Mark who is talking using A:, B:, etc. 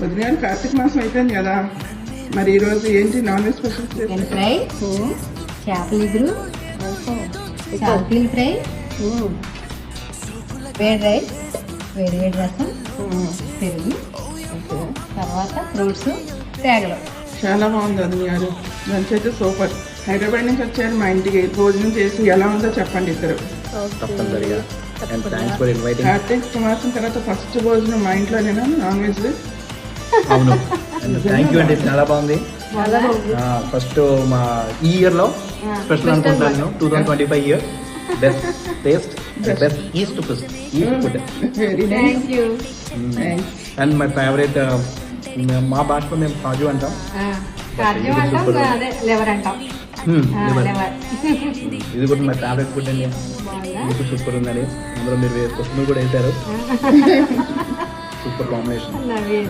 A: వదిన గారు కార్తీక మాసం అయిపోయింది కదా. మరి ఈ రోజు ఏంటి నాన్ వెజ్ స్పెషల్
B: ఫ్రై చేపల ఇగురు చాపీల ఫ్రై వేడి రైస్ వేడి వేడి రసం పెరుగు తర్వాత ఫ్రూట్స్ తేగలు
A: చాలా బాగుంది వదిన గారు లంచ్ అయితే సూపర్. హైదరాబాద్ నుంచి వచ్చారు మా ఇంటికి. భోజనం చేసి ఎలా ఉందో చెప్పండి ఇద్దరు. కార్తీక మాసం తర్వాత ఫస్ట్ భోజనం మా ఇంట్లోనేనా? నాన్ వెజ్
C: అవును. థ్యాంక్ యూ అండి చాలా బాగుంది. ఫస్ట్ మా ఈ ఇయర్లో స్పెషల్ అనుకుంటాను two thousand twenty five year best taste best east food east food and my favourite మా భాషలో మేము కాజు అంటాం.
B: కార్యం అంటాం అదే లెవర్ అంటాం.
C: Hmm.
B: లెవర్
C: ఇది కూడా మై ఫేవరెట్ ఫుడ్ అండి. మీకు సూపర్ ఉందండి. అందులో మీరు కొత్తిమీర కూడా వేశారు. Super combination